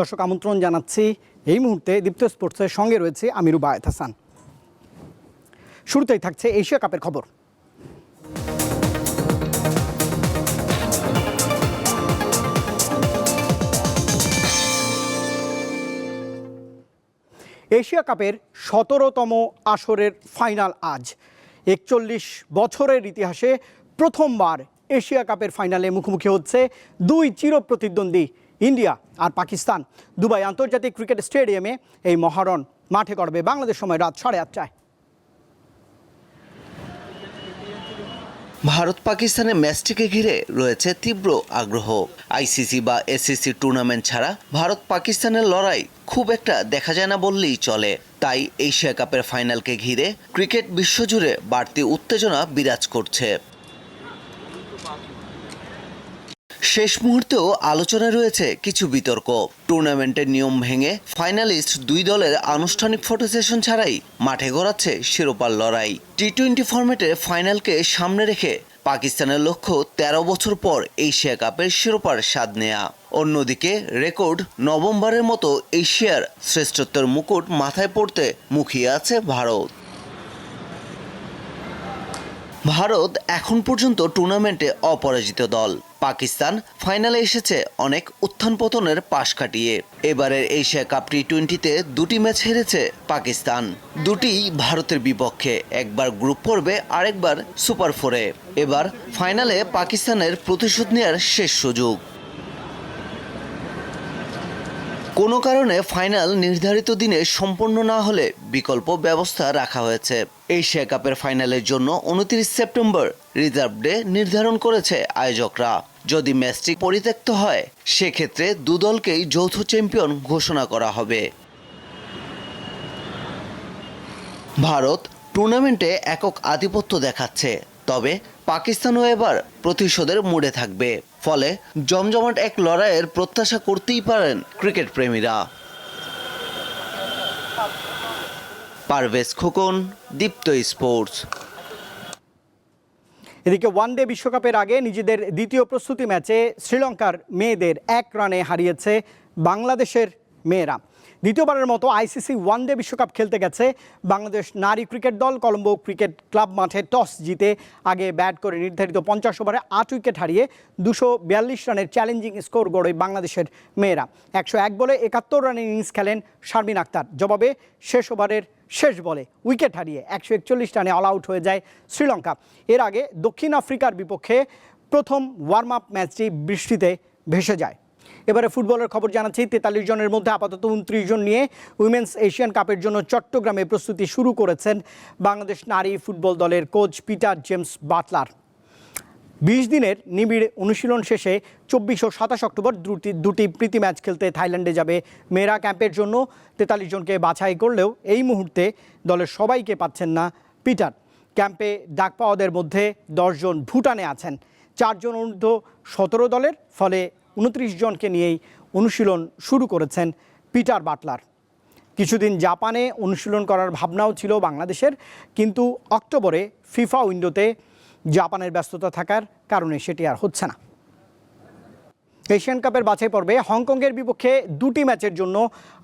দর্শক, আমন্ত্রণ জানাচ্ছি এই মুহূর্তে দীপ্ত স্পোর্টসের সঙ্গে রয়েছে আমি রুবায়ত হাসান। শুরুতেই থাকছে এশিয়া কাপের খবর। এশিয়া কাপের সতেরোতম আসরের ফাইনাল আজ। একচল্লিশ বছরের ইতিহাসে প্রথমবার এশিয়া কাপের ফাইনালে মুখোমুখি হচ্ছে দুই চিরপ্রতিদ্বন্দ্বী ইন্ডিয়া আর পাকিস্তান। দুবাই আন্তর্জাতিক ক্রিকেট স্টেডিয়ামে এই মহারণ মাঠে করবে বাংলাদেশ সময় রাত সাড়ে আটটায়। ভারত পাকিস্তানের ম্যাচটিকে ঘিরে রয়েছে তীব্র আগ্রহ। আইসিসি বা এসিসি টুর্নামেন্ট ছাড়া ভারত পাকিস্তানের লড়াই খুব একটা দেখা যায় না বললেই চলে। তাই এশিয়া কাপের ফাইনালকে ঘিরে ক্রিকেট বিশ্বজুড়ে বাড়তি উত্তেজনা বিরাজ করছে। শেষ মুহূর্তেও আলোচনায় রয়েছে কিছু বিতর্ক। টুর্নামেন্টের নিয়ম ভেঙে ফাইনালিস্ট দুই দলের আনুষ্ঠানিক ফটো সেশন ছাড়াই মাঠে গড়াচ্ছে শিরোপার লড়াই। টি টোয়েন্টি ফরম্যাটে ফাইনালকে সামনে রেখে পাকিস্তানের লক্ষ্য ১৩ বছর পর এশিয়া কাপের শিরোপার স্বাদ নেয়া। অন্যদিকে রেকর্ড নভেম্বরের মতো এশিয়ার শ্রেষ্ঠত্বের মুকুট মাথায় পড়তে মুখিয়ে আছে ভারত। ভারত এখন পর্যন্ত টুর্নামেন্টে অপরাজিত দল। পাকিস্তান ফাইনালে এসেছে অনেক উত্থান পতনের পাশ কাটিয়ে। এবারের এশিয়া কাপ টি টোয়েন্টিতে দুটি ম্যাচ হেরেছে পাকিস্তান। দুটি ভারতের বিপক্ষে, একবার গ্রুপ পর্বে আরেকবার সুপার ফোরে। এবার ফাইনালে পাকিস্তানের প্রতিশোধ নেওয়ার শেষ সুযোগ। কোনো কারণে ফাইনাল নির্ধারিত দিনে সম্পন্ন না হলে বিকল্প ব্যবস্থা রাখা হয়েছে। এশিয়া কাপের ফাইনালের জন্য উনত্রিশ সেপ্টেম্বর রিজার্ভ ডে নির্ধারণ করেছে আয়োজকরা। যদি ম্যাচটি পরিত্যক্ত হয়, সেক্ষেত্রে দুদলকেই যৌথ চ্যাম্পিয়ন ঘোষণা করা হবে। ভারত টুর্নামেন্টে একক আধিপত্য দেখাচ্ছে, তবে পাকিস্তানও এবার প্রতিশোধের মুডে থাকবে। ফলে জমজমাট এক লড়াইয়ের প্রত্যাশা করতেই পারেন ক্রিকেট প্রেমীরা। পারভেজ খোকন, দীপ্ত স্পোর্টস। এদিকে ওয়ানডে বিশ্বকাপের আগে নিজেদের দ্বিতীয় প্রস্তুতি ম্যাচে শ্রীলঙ্কার মেয়েদের এক রানে হারিয়েছে বাংলাদেশের মেয়েরা। দ্বিতীয়বারের মতো আইসিসি ওয়ানডে বিশ্বকাপ খেলতে গেছে বাংলাদেশ নারী ক্রিকেট দল। কলম্বো ক্রিকেট ক্লাব মাঠে টস জিতে আগে ব্যাট করে নির্ধারিত পঞ্চাশ ওভারে আট উইকেট হারিয়ে দুশো বিয়াল্লিশ রানের চ্যালেঞ্জিং স্কোর গড়ে বাংলাদেশের মেয়েরা। একশো এক বলে একাত্তর রানের ইনিংস খেলেন শারমিন আক্তার। জবাবে শেষ ওভারের শেষ বলে উইকেট হারিয়ে একশো একচল্লিশ রানে অল আউট হয়ে যায় শ্রীলঙ্কা। এর আগে দক্ষিণ আফ্রিকার বিপক্ষে প্রথম ওয়ার্ম আপ ম্যাচটি বৃষ্টিতে ভেসে যায়। এবারে ফুটবলের খবর জানাচ্ছি, তেতাল্লিশ জনের মধ্যে আপাতত উনত্রিশ জন নিয়ে উইমেন্স এশিয়ান কাপের জন্য চট্টগ্রামে প্রস্তুতি শুরু করেছেন বাংলাদেশ নারী ফুটবল দলের কোচ পিটার জেমস বাটলার। বিশ দিনের নিবিড় অনুশীলন শেষে চব্বিশ ও সাতাশ অক্টোবর দুটি দুটি প্রীতি ম্যাচ খেলতে থাইল্যান্ডে যাবে মেয়েরা ক্যাম্পের জন্য। তেতাল্লিশ জনকে বাছাই করলেও এই মুহূর্তে দলের সবাইকে পাচ্ছেন না পিটার। ক্যাম্পে ডাক পাওয়াদের মধ্যে দশজন ভুটানে আছেন। চারজন অনূর্ধ্ব সতেরো দলের, ফলে উনত্রিশ জনকে নিয়েই অনুশীলন শুরু করেছেন পিটার বাটলার। কিছুদিন জাপানে অনুশীলন করার ভাবনাও ছিল বাংলাদেশের, কিন্তু অক্টোবরে ফিফা উইন্ডোতে জাপানের ব্যস্ততা থাকার কারণে সেটি আর হচ্ছে না। এশিয়ান কাপের বাছাই পর্বে হংকংয়ের বিপক্ষে দুটি ম্যাচের জন্য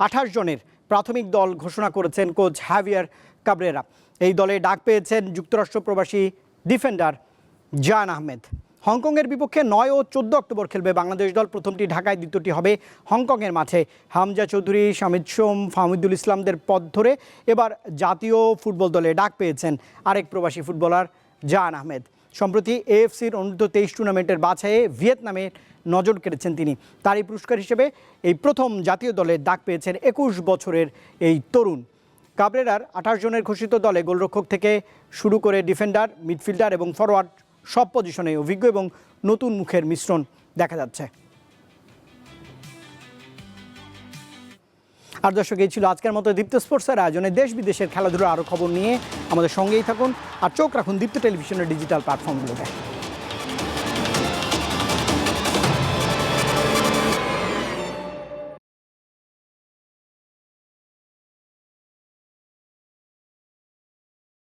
আঠাশ জনের প্রাথমিক দল ঘোষণা করেছেন কোচ হ্যাভিয়ার কাবরেরা। এই দলে ডাক পেয়েছেন যুক্তরাষ্ট্র প্রবাসী ডিফেন্ডার জান আহমেদ। হংকংয়ের বিপক্ষে নয় ও চোদ্দ অক্টোবর খেলবে বাংলাদেশ দল। প্রথমটি ঢাকায়, দ্বিতীয়টি হবে হংকংয়ের মাঠে। হামজা চৌধুরী, শামিদ সোম, ফাহমিদুল ইসলামদের পথ ধরে এবার জাতীয় ফুটবল দলে ডাক পেয়েছেন আরেক প্রবাসী ফুটবলার জাহান আহমেদ। সম্প্রতি এএফসির অনূর্ধ্ব তেইশ টুর্নামেন্টের বাছাইয়ে ভিয়েতনামে নজর কেড়েছেন তিনি। তারই পুরস্কার হিসেবে এই প্রথম জাতীয় দলে ডাক পেয়েছেন একুশ বছরের এই তরুণ। কাবরেরার আঠাশ জনের ঘোষিত দলে গোলরক্ষক থেকে শুরু করে ডিফেন্ডার, মিডফিল্ডার এবং ফরওয়ার্ড সব পজিশনে অভিজ্ঞ এবং নতুন মুখের মিশ্রণ দেখা যাচ্ছে। আর দর্শক, এই ছিল আজকের মতো দীপ্ত স্পোর্টসের আয়োজনে দেশ বিদেশের খেলাধুলার আরও খবর নিয়ে আমাদের সঙ্গেই থাকুন আর চোখ রাখুন দীপ্ত টেলিভিশনের ডিজিটাল প্ল্যাটফর্মগুলোতে